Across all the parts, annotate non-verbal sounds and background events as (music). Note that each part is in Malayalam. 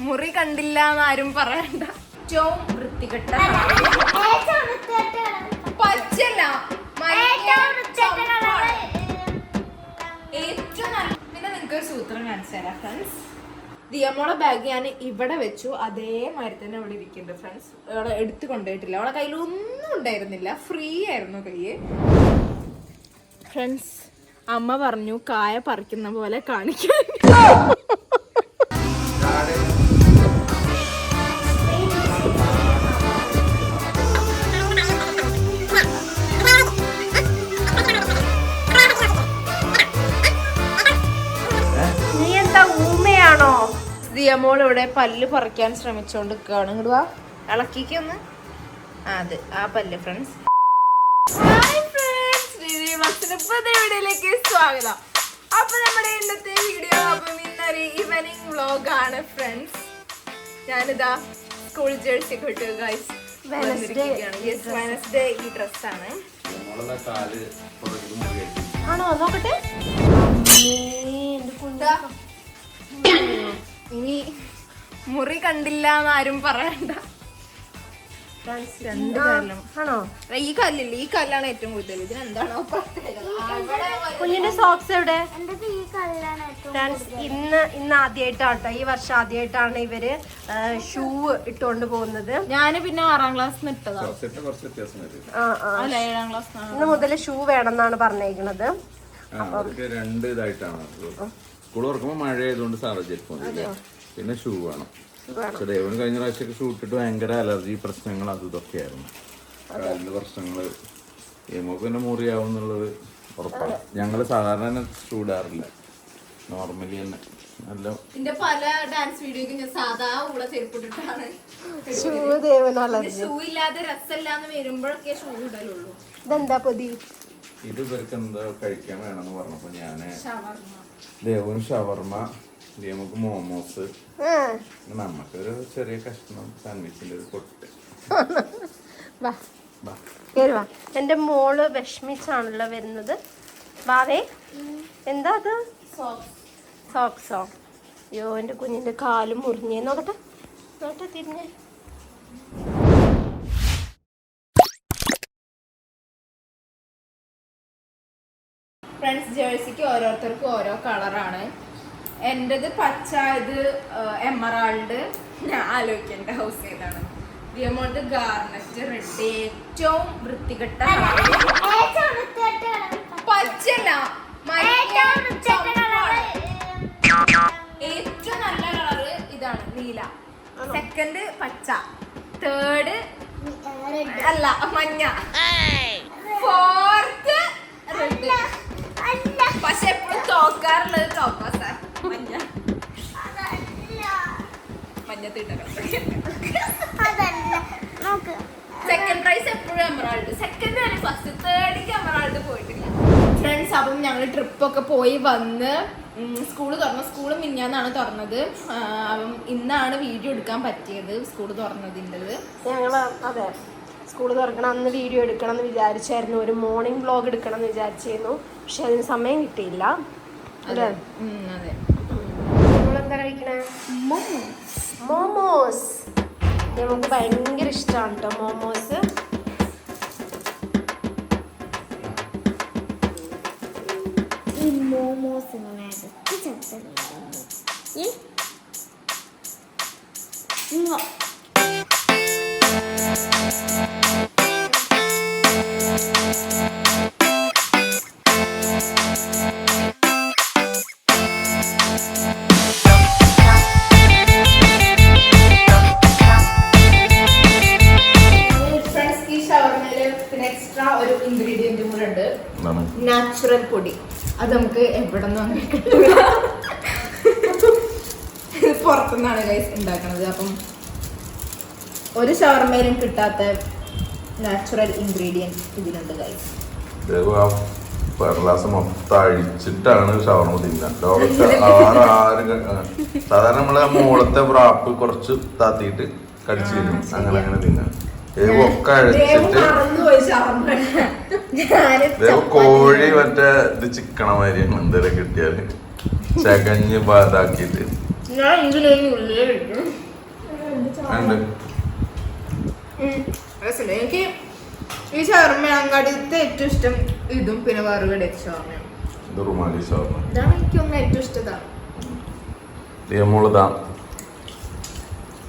മുറി കണ്ടില്ല എന്നാരും പറയണ്ട. ഏറ്റവും വൃത്തികെട്ട. പച്ചല്ല ഏറ്റവും നല്ല പിന്നെ നിങ്ങൾക്ക് ഒരു സൂത്രം കാണിച്ചു തരാം ഫ്രണ്ട്സ് ദിയമോളെ ബാഗ് ഞാൻ ഇവിടെ വെച്ചു. അതേമാതിരി തന്നെ ഇവിടെ ഇരിക്കുന്നുണ്ട് ഫ്രണ്ട്സ് അവളെ എടുത്തു കൊണ്ടുപോയിട്ടില്ല. അവളെ കയ്യിൽ ഒന്നും ഉണ്ടായിരുന്നില്ല. ഫ്രീ ആയിരുന്നു കയ്യ്. ഫ്രണ്ട്സ് അമ്മ പറഞ്ഞു കായ പറിക്കുന്ന പോലെ കാണിക്കാൻ. ദിയമോൾ ഇവിടെ പല്ല് പറിക്കാൻ ശ്രമിച്ചോണ്ട് നിൽക്കുകയാണ് ഇങ്ങോട്ട് വാ. ഇളക്കിക്കൊന്ന്. ആ, അത് ആ പല്ല് ഫ്രണ്ട്സ് സ്വാഗതം. അപ്പൊ നമ്മുടെ ഇന്നത്തെ വീഡിയോ അപ്പം ഇന്നൊരു ഈവനിങ് വ്ലോഗ് ആണ് ഫ്രണ്ട്സ് ഞാനിതാ സ്കൂൾ ജേഴ്സി ഒക്കെ ഇട്ട് ഗൈസ് വെനസ്ഡേ ഈ ഡ്രസ്സാണ് ആണോ. നോക്കട്ടെ. ഇനി മുറി കണ്ടില്ല എന്നാരും പറയണ്ട. രണ്ട് കാലിലും ആണോ? ഈ കല്ലില്ല? ഈ കല്ലാണ് ഏറ്റവും കൂടുതൽ. ഇതിനെന്താണോ കുഞ്ഞിന്റെ സോക്സ് എവിടെ? ഈ ഇന്ന് ഇന്ന് വർഷം ആദ്യമായിട്ടാണ് ഇവർ ഷൂ ഇട്ടുകൊണ്ട് പോകുന്നത്. ഞാൻ പിന്നെ ആറാം ക്ലാസ് ഇന്ന് മുതൽ ഷൂ വേണമെന്നാണ് പറഞ്ഞേക്കുന്നത് രണ്ട് ഇതായിട്ടാണ്. സ്കൂൾ തുറക്കുമ്പോൾ മഴ ആയതുകൊണ്ട് സാറ് ചെരുപ്പ് മതി പിന്നെ ഷൂ വേണം. പക്ഷെ ദേവന് കഴിഞ്ഞ പ്രാവശ്യമൊക്കെ ഷൂ ഇട്ടിട്ട് ഭയങ്കര അലർജി പ്രശ്നങ്ങൾ അത് ഇതൊക്കെയായിരുന്നു. കാലിന്റെ പ്രശ്നങ്ങൾ നമുക്ക് പിന്നെ മുറിയാവും എന്നുള്ളത് ഉറപ്പാണ്. ഞങ്ങൾ സാധാരണ തന്നെ ഷൂ ഇടാറില്ല. നോർമലി തന്നെ. നല്ല എന്റെ പല ഡാൻസ് വീഡിയോയ്ക്കും ഞാൻ സാധാ ഊള ചെരുപ്പിട്ടിട്ടാണ് ഷൂ ഇല്ലാതെ രസമില്ലാന്ന് വരുമ്പോഴൊക്കെ ഷൂ ഇടലുള്ളൂ. ഇതെന്താ പൊതി? ഇത് ഇവർക്ക് എന്താ കഴിക്കാൻ വേണമെന്ന് പറഞ്ഞപ്പോ ഞാൻ ഷവർമ്മ. ഷവർമ ഷവർമ്മ ദേവക്ക് മോമോസ്. ആ, നമുക്കൊരു ചെറിയ കഷ്ണം സാൻഡ്വിച്ചിന്റെ ഒരു പൊട്ട് വാ. മോൾ വിഷമിച്ചാണല്ലോ വരുന്നത്. വാവേ എന്താ അത്? സോക്സോ. അയ്യോ എന്റെ കുഞ്ഞിന്റെ കാൽ മുറിഞ്ഞേ. നോക്കട്ടെ നോക്കട്ടെ തിരിഞ്ഞേ. ഫ്രണ്ട്സ് ജേഴ്സിക്ക് ഓരോരുത്തർക്കും ഓരോ കളറാണ്. എന്റെത് പച്ച ഇത് എമറാൾഡ് ഞാൻ ആലോചിക്കേണ്ട ഹൗസ് ഏതാണ്. വിയമോൾഡ് ഗാർണറ്റ് റെഡ് ഏറ്റവും വൃത്തികെട്ട. പച്ചല്ല ഏറ്റവും നല്ല കളറ് ഇതാണ് നീല. സെക്കൻഡ് പച്ച. തേർഡ്. അല്ല മഞ്ഞ. ഫോർത്ത് റെഡ് പക്ഷെ എപ്പോഴും തോക്കാറുള്ളത് തോക്കാ മഞ്ഞ. മഞ്ഞ നോക്ക് സെക്കൻഡ് പ്രൈസ് എപ്പോഴും എമറാൾഡ് സെക്കൻഡ് ആണ് ഫസ്റ്റ് തേർഡിക്ക് എമറാൾഡ് പോയിട്ടില്ല. ഫ്രണ്ട്സ് അപ്പം ഞങ്ങൾ ട്രിപ്പൊക്കെ പോയി വന്ന് സ്കൂൾ തുറന്ന. സ്കൂൾ മിഞ്ഞാന്നാണ് തുറന്നത്. അപ്പം ഇന്നാണ് വീഡിയോ എടുക്കാൻ പറ്റിയത് സ്കൂൾ തുറന്നതിന്റെത് ഞങ്ങൾ അതെ സ്കൂൾ തുറക്കണം അന്ന് വീഡിയോ എടുക്കണം എന്ന് വിചാരിച്ചായിരുന്നു. ഒരു മോർണിംഗ് വ്ലോഗ് എടുക്കണം എന്ന് വിചാരിച്ചിരുന്നു. പക്ഷെ അതിന് സമയം കിട്ടിയില്ല. അല്ലേ? അതെ. നമ്മളെന്താ കഴിക്കണേ? മോമോസ്. നമുക്ക് ഭയങ്കര ഇഷ്ടമാണ് കേട്ടോ മോമോസ്. മോമോസ് നാച്ചുറൽ പൊടി. അത് നമുക്ക് എവിടെ നിന്നും അങ്ങനെ കിട്ടില്ല പുറത്തുനിന്നാണ് ഗൈസ് ഉണ്ടാക്കണത്. അപ്പം ഒരു ഷവർമയിലും കിട്ടാത്ത നാച്ചുറൽ ഇൻഗ്രീഡിയൻസ് ഇതിലുണ്ട് ഗൈസ് ാണ് ആ പെർലാസ് മൊത്തം അഴിച്ചിട്ടാണ് ഷവർമ തിന്നുക. ലോകത്ത് (laughs) ആരും സാധാരണ നമ്മൾ ആ മോളത്തെ വ്രാപ്പ് കുറച്ച് താത്തിയിട്ട് കടിച്ചു തിന്നും. അങ്ങനെ അങ്ങനെ തിന്നാൻ ഒക്കെ അഴിച്ചിട്ട് ഷവർമ കോഴി മറ്റേ ഇത് ചിക്കണ മാതിരിയാണ് എന്തെങ്കിലും കിട്ടിയാൽ. ചകഞ്ഞ് ഇതാക്കിയിട്ട് രസമുണ്ട് എനിക്ക് ഈ ഷവർമ്മ അങ്ങാടിത്തെ ഏറ്റവും ഇഷ്ടം ഇതും പിന്നെ വേറെ റുമാലി ഷവർമ്മ ഇതാണ് എനിക്കൊന്നും ഏറ്റവും ഇഷ്ടതാ മോളിതാ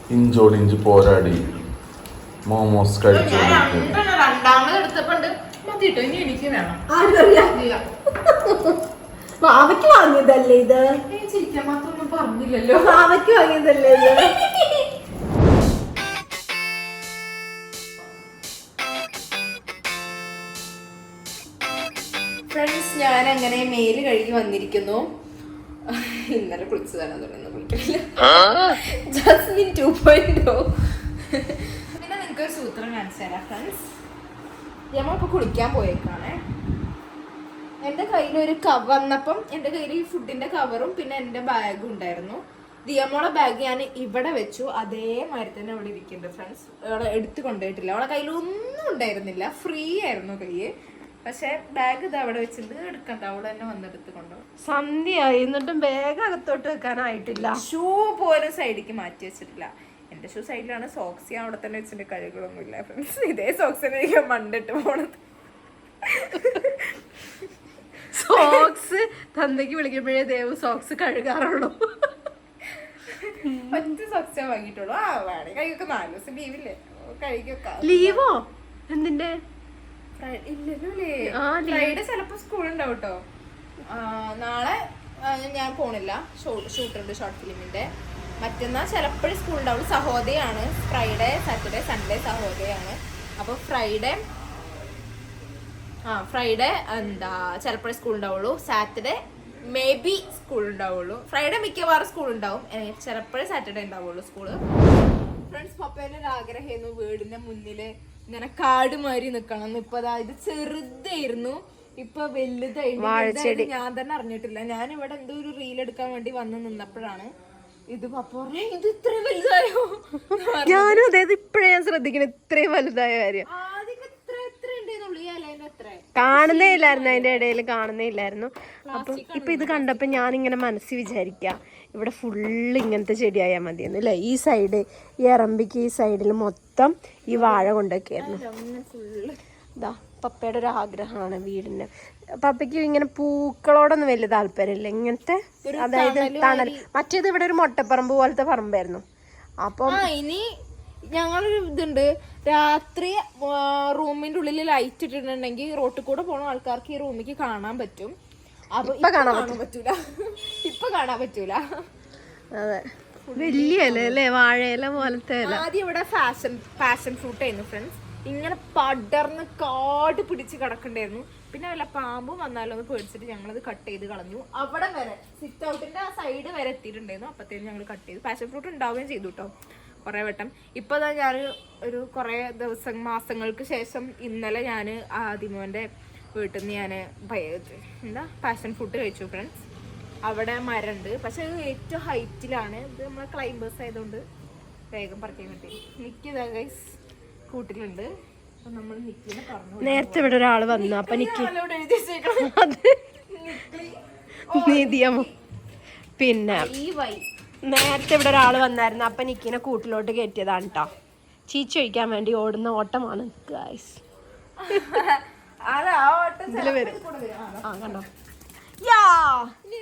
ഇഞ്ചോടിഞ്ച് പോരാടി. മോമോസ് കഴിച്ചു ഞാൻ രണ്ടെണ്ണം രണ്ടാമത് എടുത്തപ്പോണ്ട് മതിട്ടോ ഇനി എനിക്ക് വേണം. ഇല്ല. പാവയ്ക്ക് വാങ്ങിയതല്ലേ ഇത്? ചിരിക്കാൻ മാത്രമൊന്നും പറഞ്ഞില്ലല്ലോ. പാവയ്ക്ക് വാങ്ങിയതല്ലേ ഇത്? ഫ്രണ്ട്സ് ഞാൻ അങ്ങനെ മേൽ കഴുകി വന്നിരിക്കുന്നു. ഇന്നലെ കുളിച്ചതാണ് തുടങ്ങുന്നത് കുളിക്കില്ല ജസ്മിൻ ടു പോയിന്റ് പിന്നെ നിങ്ങൾക്ക് സൂത്രം കാണിച്ചു തരാം ഫ്രണ്ട്സ് നമ്മളിപ്പോൾ കുളിക്കാൻ പോയേക്കാണേ. എന്റെ കയ്യിൽ ഒരു കവർ വന്നപ്പം എന്റെ കയ്യിൽ ഈ ഫുഡിന്റെ കവറും പിന്നെ എന്റെ ബാഗും ഉണ്ടായിരുന്നു. ദിയമോളെ ബാഗ് ഞാൻ ഇവിടെ വെച്ചു. അതേമാതിരി തന്നെ അവിടെ ഇരിക്കുന്നുണ്ട് ഫ്രണ്ട്സ് അവളെ എടുത്തു കൊണ്ടുപോയിട്ടില്ല. അവളെ കയ്യിൽ ഒന്നും ഉണ്ടായിരുന്നില്ല. ഫ്രീ ആയിരുന്നു കയ്യ് പക്ഷെ ബാഗ് ഇത് അവിടെ വെച്ചിട്ട് എടുക്കണ്ട. അവൾ തന്നെ വന്നെടുത്ത് കൊണ്ടുപോകും. സന്ധ്യയായി. എന്നിട്ടും ബാഗ് അകത്തോട്ട് വെക്കാനായിട്ടില്ല. ഷൂ പോലും സൈഡിലേക്ക് മാറ്റി വെച്ചിട്ടില്ല. എന്റെ ഷൂ സൈഡിലാണ് സോക്സ് ഞാൻ അവിടെ തന്നെ വെച്ചിട്ട് കഴുകളൊന്നുമില്ല ഫ്രണ്ട്സ് ഇതേ സോക്സിനെ തന്നെ എനിക്ക് മണ്ടിട്ട് പോണത്. സോക്സ് തന്തയ്ക്ക് വിളിക്കുമ്പോഴേ ദേവ് സോക്സ് കഴുകാറുള്ളൂ. ഒറ്റ സോക്സ് ഞാൻ വാങ്ങിയിട്ടുള്ളൂ. ആ വേണേ കൈയൊക്കെ നാല് ദിവസം ലീവില്ലേ കഴിക്കൊക്കെ ലീവോ എന്തിന്റെ ഇല്ലല്ലോ ചിലപ്പോ സ്കൂൾ ഉണ്ടാവും കേട്ടോ നാളെ ഞാൻ പോണില്ല. ഷൂട്ട് ഉണ്ട് ഷോർട്ട് ഫിലിമിന്റെ മറ്റന്നാൾ ചിലപ്പോഴും സ്കൂൾ ഉണ്ടാവും സഹോദയാണ് ഫ്രൈഡേ സാറ്റർഡേ സൺഡേ സഹോദയാണ് അപ്പൊ ഫ്രൈഡേ ആ ഫ്രൈഡേ എന്താ ചിലപ്പോഴേ സ്കൂൾ ഉണ്ടാവുള്ളൂ സാറ്റർഡേ മേ ബി സ്കൂൾ ഉണ്ടാവുള്ളൂ ഫ്രൈഡേ മിക്കവാറും സ്കൂൾ ഉണ്ടാവും. ചിലപ്പോഴേ സാറ്റർഡേ ഉണ്ടാവുള്ളൂ സ്കൂൾ ഫ്രണ്ട്സ് പപ്പേന്റെ ഒരു ആഗ്രഹമായിരുന്നു വീടിന്റെ മുന്നിൽ ഇങ്ങനെ കാട് മാതിരി നിക്കണം ഇപ്പൊ ദാ ഇത് ചെറുതായിരുന്നു. ഇപ്പൊ വലുതായി. ഞാൻ തന്നെ അറിഞ്ഞിട്ടില്ല. ഞാൻ ഇവിടെ എന്തോ ഒരു റീൽ എടുക്കാൻ വേണ്ടി വന്ന് നിന്നപ്പോഴാണ്. ഇത് ഇത് ഇത്ര വലുതായോ? ഞാനും അതായത് ഇപ്പഴേ ഞാൻ ശ്രദ്ധിക്കണം ഇത്രയും വലുതായ കാര്യം. കാണുന്നേ ഇല്ലായിരുന്നു അതിന്റെ ഇടയിൽ കാണുന്നേ ഇല്ലായിരുന്നു. അപ്പം ഇപ്പൊ ഇത് കണ്ടപ്പോ ഞാൻ ഇങ്ങനെ മനസ്സിൽ വിചാരിക്ക ഇവിടെ ഫുള്ള് ഇങ്ങനത്തെ ചെടിയായാൽ മതിയെന്ന് അല്ലേ ഈ സൈഡ് ഈ എറമ്പിക്ക് ഈ സൈഡിൽ മൊത്തം ഈ വാഴ കൊണ്ടൊക്കെയായിരുന്നു. ഇതാ പപ്പയുടെ ഒരു ആഗ്രഹമാണ് വീടിന്. പപ്പയ്ക്ക് ഇങ്ങനെ പൂക്കളോടൊന്നും വലിയ താല്പര്യമില്ല. ഇങ്ങനത്തെ അതായത് തണൽ. മറ്റേത് ഇവിടെ ഒരു മൊട്ടപ്പറമ്പ് പോലത്തെ പറമ്പായിരുന്നു. അപ്പം ഇനി ഞങ്ങളൊരു ഇതുണ്ട്. രാത്രി റൂമിന്റെ ഉള്ളിൽ ലൈറ്റ് ഇട്ടിട്ടുണ്ടെങ്കിൽ റോട്ടിൽ കൂടെ പോണ ആൾക്കാർക്ക് ഈ റൂമിക്ക് കാണാൻ പറ്റും. അപ്പൊ ഇപ്പൊ കാണാൻ പറ്റൂല. (laughs) ഇപ്പൊ കാണാൻ പറ്റൂല. അതെ. വലിയ ഇല അല്ലേ? വാഴയില പോലത്തെ ഇല. ആദ്യം ഇവിടെ ഫാഷൻ ഫാഷൻ ഫ്രൂട്ട് ആയിരുന്നു ഫ്രണ്ട്സ് ഇങ്ങനെ പടർന്ന് കാട് പിടിച്ച് കിടക്കണ്ടായിരുന്നു. പിന്നെ വല്ല പാമ്പും വന്നാലോ എന്ന് പേടിച്ചിട്ട് അത് കട്ട് ചെയ്ത് കളഞ്ഞു. അവിടെ വരെ സിറ്റ് ഔട്ടിന്റെ ആ സൈഡ് വരെ എത്തിയിട്ടുണ്ടായിരുന്നു. അപ്പത്തേനും ഞങ്ങൾ കട്ട് ചെയ്ത്. പാഷൻ ഫ്രൂട്ട് ഉണ്ടാവുകയും ചെയ്തു കേട്ടോ കുറേ വട്ടം. ഇപ്പൊ ദാ ഞാൻ ഒരു കുറേ ദിവസം മാസങ്ങൾക്ക് ശേഷം ഇന്നലെ ഞാൻ ആദിമോന്റെ വീട്ടിൽ നിന്ന് ഞാൻ എന്താ പാഷൻ ഫ്രൂട്ട് കഴിച്ചു ഫ്രണ്ട്സ് അവിടെ മരമുണ്ട് പക്ഷെ അത് ഏറ്റവും ഹൈറ്റിലാണ് ഇത് നമ്മളെ ക്ലൈംബേഴ്സ് ആയതുകൊണ്ട് വേഗം പറിക്കാൻ കിട്ടി. നിൽക്കുക ഗൈസ് കൂട്ടിലുണ്ട്. നേരത്തെ ഇവിടെ ഒരാൾ വന്നു. അപ്പൊ എനിക്ക് നീതിയമോ. പിന്നെ നേരത്തെ ഇവിടെ ഒരാൾ വന്നായിരുന്നു. അപ്പൊ നിക്കിനെ കൂട്ടിലോട്ട് കയറ്റിയതാണ് കേട്ടോ ചീച്ച ഒഴിക്കാൻ വേണ്ടി ഓടുന്ന ഓട്ടമാണ് ഗായ്സ് ഇതിൽ വരും. ആ, കണ്ടോ? യാ!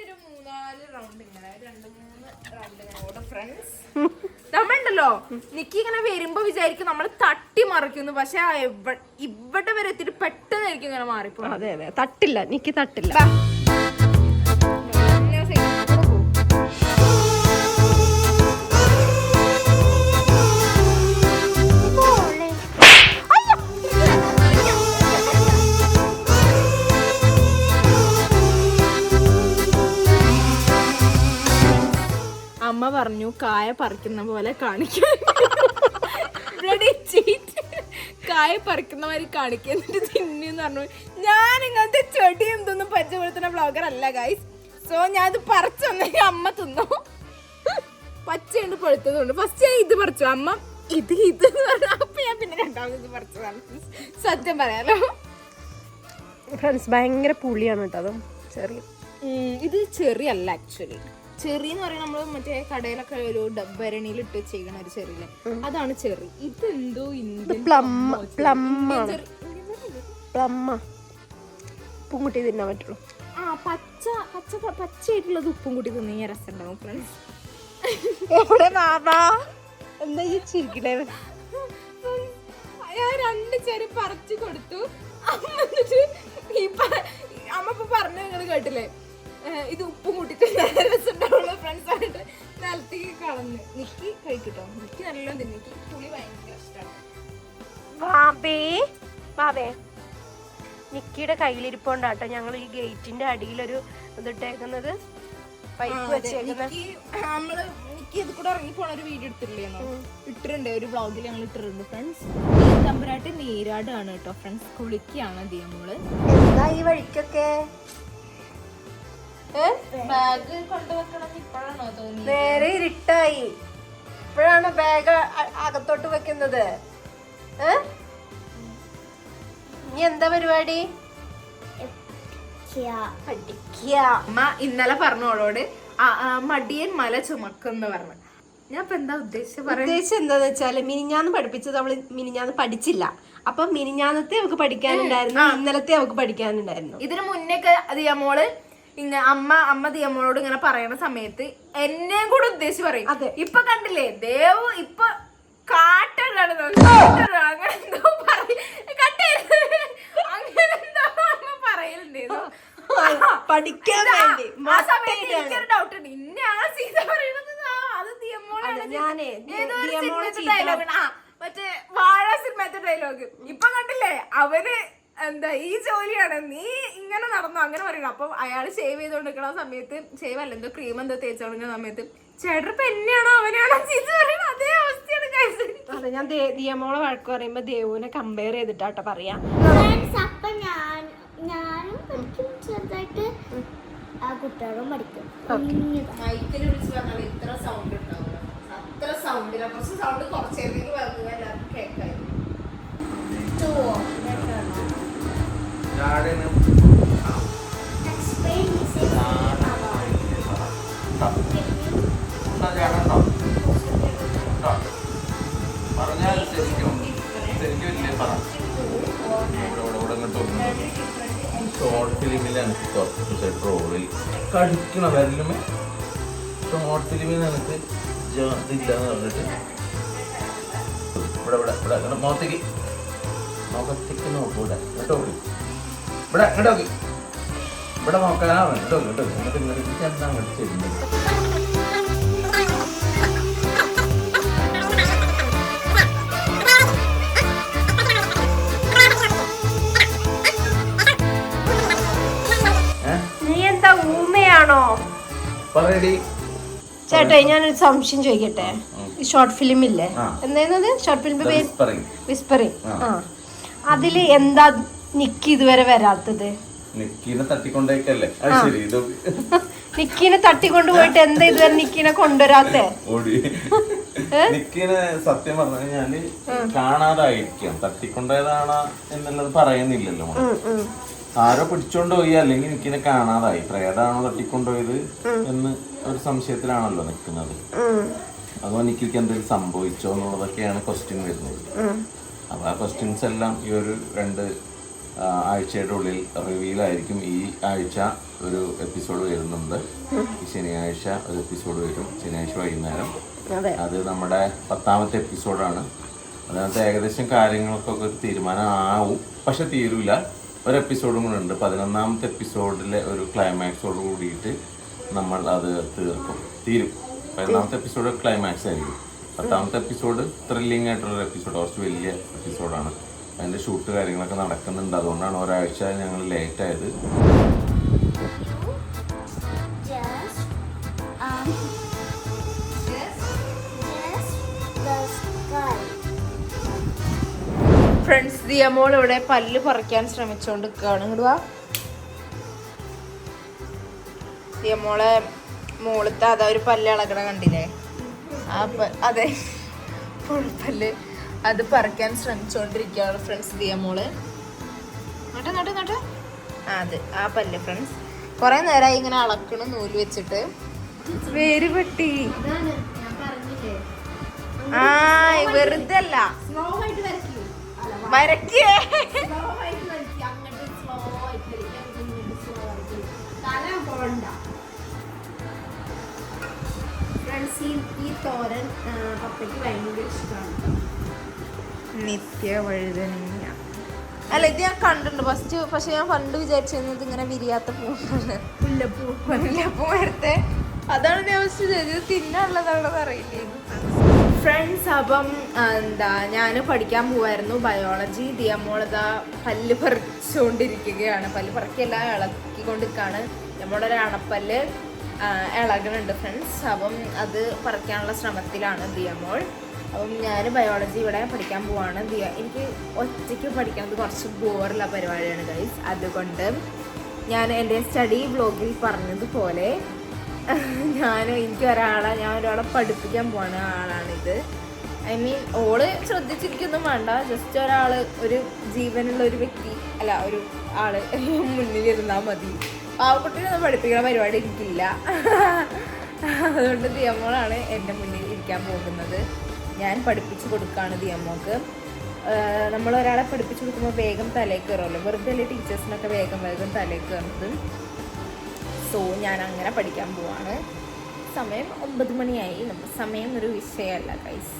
ഒരു മൂന്നാൽ റൗണ്ട് ഇങ്ങനെ രണ്ട് മൂന്ന് റൗണ്ട് ഓടും ഫ്രണ്ട്സ് (laughs) നമ്മളുണ്ടല്ലോ. നിക്കി ഇങ്ങനെ വരുമ്പോ വിചാരിക്കും നമ്മൾ തട്ടി മറിക്കുന്നു. പക്ഷെ ഇവിടെ വരെ എത്തിയിട്ട് പെട്ടെന്ന് എനിക്ക് ഇങ്ങനെ മാറിപ്പോ അതെ അതെ. തട്ടില്ല. നിക്കി തട്ടില്ല. കായ പറിക്കുന്ന പോലെ കാണിക്കാൻ. cheat. കായ പറിക്കുന്ന മാതിരി കാണിക്കുക എന്നിട്ട് തിന്നെന്ന് പറഞ്ഞു. ഞാൻ ഇങ്ങനത്തെ ചെടി എന്തൊന്നും പരിചയപ്പെടുത്തുന്ന ബ്ലോഗർ അല്ല ഗൈസ് സോ ഞാൻ ഇത് പറിച്ചു വന്നെങ്കിൽ അമ്മ തിന്നു. പച്ചയുണ്ട് പഴുത്തതുകൊണ്ട് ഫസ്റ്റ് ഞാൻ ഇത് പറിച്ചു. അമ്മ ഇത് ഇത് എന്ന് പറഞ്ഞു അപ്പൊ ഞാൻ പിന്നെ രണ്ടാമത് ഇത് പറിച്ചതാണ്. സത്യം പറയാലോ. ഫ്രണ്ട്സ് ഭയങ്കര പുളിയാണ് കേട്ടോ അതും. ചെറിയ ഇത് ചെറിയല്ല ആക്ച്വലി ചെറി എന്ന് പറയുന്നത് നമ്മൾ മറ്റേ കടയിലൊക്കെ ഒരു ഭരണിയിൽ ഇട്ട് ചെയ്യണ ഒരു ചെറിയില്ലേ? അതാണ് ചെറി. ഇതെന്തോ ഇന്ത്യൻ പ്ലം പ്ലം പ്ലമ്മ. ഉപ്പും കൂട്ടി തിന്നാൻ പറ്റുള്ളൂ. ആ പച്ച പച്ച പച്ചയായിട്ടുള്ളത് ഉപ്പും കൂട്ടി തിന്നു രസം ഉണ്ടാവും ഫ്രണ്ട്സ് എവിടെ എന്താ ഈ ചിരിക്കണേ? ഞാൻ രണ്ട് ചെറി പറിച്ചു കൊടുത്തു. അമ്മ എന്നിട്ട് ഈ അമ്മ ഇപ്പൊ പറഞ്ഞു നിങ്ങൾ കേട്ടില്ലേ? ഇത് ഉപ്പും കൂട്ടിട്ട് രസമുണ്ടാവുള്ള ഫ്രണ്ട്സ് ആയിട്ട് നിലത്തേക്ക് കളഞ്ഞ്. നിക്കി കഴിക്കട്ടോ. നിക്ക് നല്ലോണം തിന്നു. എനിക്ക് പുളി ഭയങ്കര ഇഷ്ടമാണ് ബാബേ ബാബേ. നിക്കിയുടെ കയ്യിലിരിപ്പോണ്ടാട്ടോ ഞങ്ങൾ ഈ ഗേറ്റിന്റെ അടിയിലൊരു ഇതിട്ടേക്കുന്നത് പൈപ്പ് വെച്ചേക്കുന്നത്. നമ്മൾ നിക്കി ഇത് കൂടെ ഇറങ്ങി പോണ ഒരു വീഡിയോ എടുത്തിട്ടില്ലേന്നോ ഇട്ടിട്ടുണ്ട്. ഒരു ബ്ലോഗിൽ ഞങ്ങൾ ഇട്ടിട്ടുണ്ട് ഫ്രണ്ട്സ് തമ്പുരാട്ട് നീരാടാണ് കേട്ടോ. ഫ്രണ്ട്സ് കുളിക്കാണ് ദിയമ്മൾ എന്താ ഈ വഴിക്കൊക്കെ? ബാഗ് കൊണ്ടുവെക്കണം ഇപ്പോഴാണോ നേരെ ഇരുട്ടായി. ഇപ്പോഴാണ് ബാഗ് അകത്തോട്ട് വെക്കുന്നത്. ഇനി എന്താ പരിപാടി? പഠിക്കുക അമ്മ ഇന്നലെ പറഞ്ഞോളോട് മടിയൻ മല ചുമക്കുന്ന പറഞ്ഞു. ഞാൻ ഇപ്പൊ എന്താ ഉദ്ദേശിച്ച പറയാ. ഉദ്ദേശം എന്താന്ന് വെച്ചാൽ മിനിഞ്ഞാന്ന് പഠിപ്പിച്ചത് അവൾ മിനിഞ്ഞാന്ന് പഠിച്ചില്ല. അപ്പൊ മിനിഞ്ഞാന്നത്തെ അവക്ക് പഠിക്കാനുണ്ടായിരുന്നു ഇന്നലത്തെ അവക്ക് പഠിക്കാനുണ്ടായിരുന്നു. ഇതിനു മുന്നേക്ക് ദിയമോൾ ഇങ്ങ അമ്മ അമ്മ ദിയമ്മോട് ഇങ്ങനെ പറയുന്ന സമയത്ത് എന്നെയും കൂടെ ഉദ്ദേശിച്ച് പറയും. അതെ. ഇപ്പൊ കണ്ടില്ലേ? ദേവ് ഇപ്പൊ കാട്ടാണ് അങ്ങനെ എന്തോ പറയും. കട്ടരുത് അങ്ങനെ എന്തോ അമ്മ പറയലുണ്ടായിരുന്നു പഠിക്കാൻ വേണ്ടി. ആ സമയത്ത് എനിക്കൊരു ഡൗട്ട് ഉണ്ട്. ഇന്ന ആ സീത പറയണത് അത് ദിയമ്മോളാണ്. അല്ല, ഞാനേ ഏതോ ഒരു സിനിമത്തെ ചീത്ത ആ, മറ്റേ വാഴ സിനിമത്തെ ഡയലോഗ് ഇപ്പൊ കണ്ടില്ലേ? അവർ എന്താ ഈ ജോലിയാണ്. നീ ഇങ്ങനെ നടന്നു? അങ്ങനെ പറയണം. അപ്പൊ അയാൾ ഷേവ് ചെയ്തോണ്ടിരിക്കണ സമയത്ത് ഷേവ് അല്ല എന്തോ ക്രീം എന്തോ തേച്ചോണ്ടിരിക്കുന്ന സമയത്ത് ചേട്ടൻ ഇപ്പൊ എന്നെയാണോ അവനെയാണോ ചീത്ത പറയുന്നത്? അതേ അവസ്ഥയാണ്. അതെ ഞാൻ ദേ- ദിയമോളെ വഴക്ക് പറയുമ്പോ ദേവുവിനെ കമ്പയർ ചെയ്തിട്ടാട്ടോ പറയാ. അപ്പൊ ഞാൻ ഞാനും പഠിക്കും ചെറുതായിട്ട് ആ കുട്ടികളും പഠിക്കും. മൈക്കിൽ വിളിച്ച് പറഞ്ഞാൽ ഇത്ര സൗണ്ട് ഉണ്ടാവില്ല അത്ര സൗണ്ടില്ല കുറച്ച് സൗണ്ട് കുറച്ചേരത്തേക്ക് പറഞ്ഞാൽ എല്ലാവർക്കും കേൾക്കായിരുന്നു? गार्डन है എന്താ അങ്ങോട്ട് ചെയ്യുന്നത് ഏഹ് നീ എന്താ ഊമയാണോ? പറയടി. ചേട്ടാ ഞാനൊരു സംശയം ചോദിക്കട്ടെ? ഈ ഷോർട്ട് ഫിലിം ഇല്ലേ. എന്തായിരുന്നത്? ഷോർട്ട് ഫിലിം പേര്? വിസ്പറിങ്. ആ. ആ. അതിൽ എന്താ നിക്കി ഇതുവരെ വരാത്തത്? നിക്കിനെ തട്ടിക്കൊണ്ടേക്കല്ലേ? അത് ശരി ഇത് നിക്കിനെ തട്ടിക്കൊണ്ടു പോയിട്ട് എന്താ ഇതുവരെ നിക്കിനെ കൊണ്ടുവരാത്തെ? നിക്കീനെ സത്യം പറഞ്ഞു കഴിഞ്ഞാൽ കാണാതായിരിക്കാം. തട്ടിക്കൊണ്ടേതാണ് എന്നുള്ളത് പറയുന്നില്ലല്ലോ. ആരോ പിടിച്ചോണ്ട് പോയി അല്ലെങ്കിൽ നിക്കിനെ കാണാതായി. പ്രേതാണോ തട്ടിക്കൊണ്ടുപോയത് എന്ന് ഒരു സംശയത്തിലാണല്ലോ നിൽക്കുന്നത് അതോ നിക്കിക്ക് എന്തെങ്കിലും സംഭവിച്ചോ എന്നുള്ളതൊക്കെയാണ് ക്വസ്റ്റ്യൻ വരുന്നത്. അപ്പൊ ആ ക്വസ്റ്റ്യൻസ് എല്ലാം ഈ ഒരു രണ്ട് ആഴ്ചയുടെ ഉള്ളിൽ റിവീലായിരിക്കും ഈ ആഴ്ച ഒരു എപ്പിസോഡ് വരുന്നുണ്ട്. ശനിയാഴ്ച ഒരു എപ്പിസോഡ് വരും. ശനിയാഴ്ച വൈകുന്നേരം. അതെ. നമ്മുടെ പത്താമത്തെ എപ്പിസോഡാണ് അതിനകത്ത് ഏകദേശം കാര്യങ്ങൾക്കൊക്കെ ഒരു തീരുമാനം ആവും. പക്ഷെ തീരൂല. ഒരു എപ്പിസോഡും കൂടെ ഉണ്ട്. പതിനൊന്നാമത്തെ എപ്പിസോഡിലെ ഒരു ക്ലൈമാക്സോട് കൂടിയിട്ട് നമ്മൾ അത് തീർക്കും തീരും. പതിനൊന്നാമത്തെ എപ്പിസോഡ് ക്ലൈമാക്സ് ആയിരിക്കും. പത്താമത്തെ എപ്പിസോഡ് ത്രില്ലിംഗ് ആയിട്ടുള്ള എപ്പിസോഡ് കുറച്ച് വലിയ എപ്പിസോഡാണ് അതിന്റെ ഷൂട്ട് കാര്യങ്ങളൊക്കെ നടക്കുന്നുണ്ട്. അതുകൊണ്ടാണ് ഒരാഴ്ച ഞങ്ങൾ ലേറ്റ് ഫ്രണ്ട്സ് ദിയമോൾ ഇവിടെ പല്ല് പറിക്കാൻ ശ്രമിച്ചോണ്ട് നിൽക്കുകയാണ് ഇങ്ങോട്ട് വാ. ദിയമോളെ മോളത്തെ അതാ ഒരു പല്ല് ഇളകണ കണ്ടില്ലേ? ആ അതെ. പുഴുപ്പല്ല് അത് പറിക്കാൻ ശ്രമിച്ചോണ്ടിരിക്കുകയാണ് ഫ്രണ്ട്സ് ദിയമോൾ നട്ട് നട്ട് നട്ട് ആ അത് ആ പല്ല് ഫ്രണ്ട്സ് കുറെ നേരമായി ഇങ്ങനെ അളക്കണ നൂൽ വെച്ചിട്ട്. വേര് പെട്ടി ആ വെറുതെ അല്ല. സ്ലോ ആയിട്ട് വരക്കേ ഈ തോരൻ ആ, പപ്പയ്ക്ക് ഭയങ്കര ഇഷ്ടമാണ് നിത്യ വഴുതനങ്ങ അല്ല ഇത് ഞാൻ കണ്ടിട്ടുണ്ട്. ഫസ്റ്റ് പക്ഷെ ഞാൻ പണ്ട് വിചാരിച്ചിരുന്നത് ഇങ്ങനെ വിരിയാത്ത പൂവാണ് മുല്ലപ്പൂ മുല്ലപ്പൂ അതാണ് ഞാൻ ചോദിച്ചത് ഇത് തിന്നാനുള്ളതാണെന്ന് അറിയില്ലേ ഫ്രണ്ട്സ് അപ്പം എന്താ ഞാൻ പഠിക്കാൻ പോവായിരുന്നു. ബയോളജി ദിയമോളത പല്ല് പറിച്ചുകൊണ്ടിരിക്കുകയാണ് പല്ല് പറിക്കല്ല ഇളക്കിക്കൊണ്ടിരിക്കുകയാണ് നമ്മുടെ ഒരു അണപ്പല്ല് ഇളകുന്നുണ്ട് ഫ്രണ്ട്സ് അപ്പം അത് പറിക്കാനുള്ള ശ്രമത്തിലാണ് ദിയമോൾ അപ്പം ഞാൻ ബയോളജി ഇവിടെ പഠിക്കാൻ പോവാണ്. ദിയ എനിക്ക് ഒറ്റയ്ക്ക് പഠിക്കുന്നത് കുറച്ച് ബോറുള്ള പരിപാടിയാണ് ഗൈസ് അതുകൊണ്ട് ഞാൻ എന്റെ സ്റ്റഡി ബ്ലോഗിൽ പറഞ്ഞതുപോലെ (laughs) ഞാൻ എനിക്ക് ഒരാളെ ഞാൻ ഒരാളെ പഠിപ്പിക്കാൻ പോണ ആളാണിത്. ഐ മീൻ ഓൾ ശ്രദ്ധിച്ചിരിക്കൊന്നും വേണ്ട. ജസ്റ്റ് ഒരാൾ ഒരു ജീവനുള്ള ഒരു വ്യക്തി അല്ല ഒരു ആൾ (laughs) മുന്നിലിരുന്നാൽ മതി. പാവക്കുട്ടിനെ ഒന്നും പഠിപ്പിക്കുന്ന പരിപാടി എനിക്കില്ല. (laughs) അതുകൊണ്ട് ദിയമ്മോളാണ് എന്റെ മുന്നിൽ ഇരിക്കാൻ പോകുന്നത്. ഞാൻ പഠിപ്പിച്ചു കൊടുക്കുകയാണ് ദിയമ്മോക്ക് നമ്മൾ ഒരാളെ പഠിപ്പിച്ചു കൊടുക്കുമ്പോൾ വേഗം തലയിൽ കയറുമല്ലോ വെറുതെ അല്ലേ ടീച്ചേഴ്സിനൊക്കെ വേഗം വേഗം തലയിൽ കയറുന്നത് സോ ഞാൻ അങ്ങനെ പഠിക്കാൻ പോവാണ്. സമയം ഒമ്പത് മണിയായി. നമ്മൾ സമയം ഒരു വിഷയമല്ല കൈസ്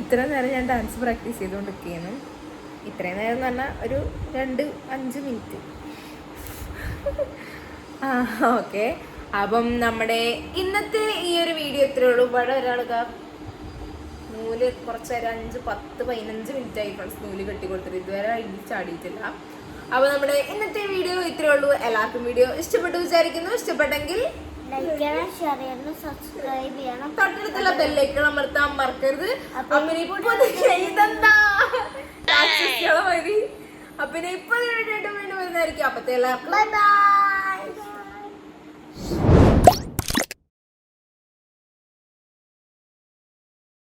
ഇത്ര നേരം ഞാൻ ഡാൻസ് പ്രാക്ടീസ് ചെയ്തുകൊണ്ടിരിക്കുന്നു. ഇത്രയും നേരം എന്ന് പറഞ്ഞാൽ ഒരു രണ്ട് അഞ്ച് മിനിറ്റ് ആ ഓക്കെ അപ്പം നമ്മുടെ ഇന്നത്തെ ഈ ഒരു വീഡിയോ ഇത്രയേ ഉള്ളൂ. ഇവിടെ ഒരാൾക്ക് നൂൽ കുറച്ച് ഒരു അഞ്ച് പത്ത് പതിനഞ്ച് മിനിറ്റ് ആയി ഫ്രണ്ട്സ് നൂൽ കെട്ടി കൊടുത്തിട്ട്. ഇതുവരെ ചാടിയിട്ടില്ല. അപ്പോൾ നമ്മുടെ ഇന്നത്തെ വീഡിയോ ഇത്രേ ഉള്ളൂ. എല്ലാവർക്കും വീഡിയോ ഇഷ്ടപ്പെട്ടു വിചാരിക്കുന്നു. ഇഷ്ടപ്പെട്ടെങ്കിൽ തൊട്ടടുത്തുള്ള ബെല്ലേക്ക് അമർത്താൻ മറക്കരുത്. അപ്പൊ രാക്ഷസികളെ മതി. അപ്പിനെ ഇപ്പൊ വീണ്ടും വീണ്ടും വരുന്നതായിരിക്കും. അപ്പത്തെ എല്ലാവർക്കും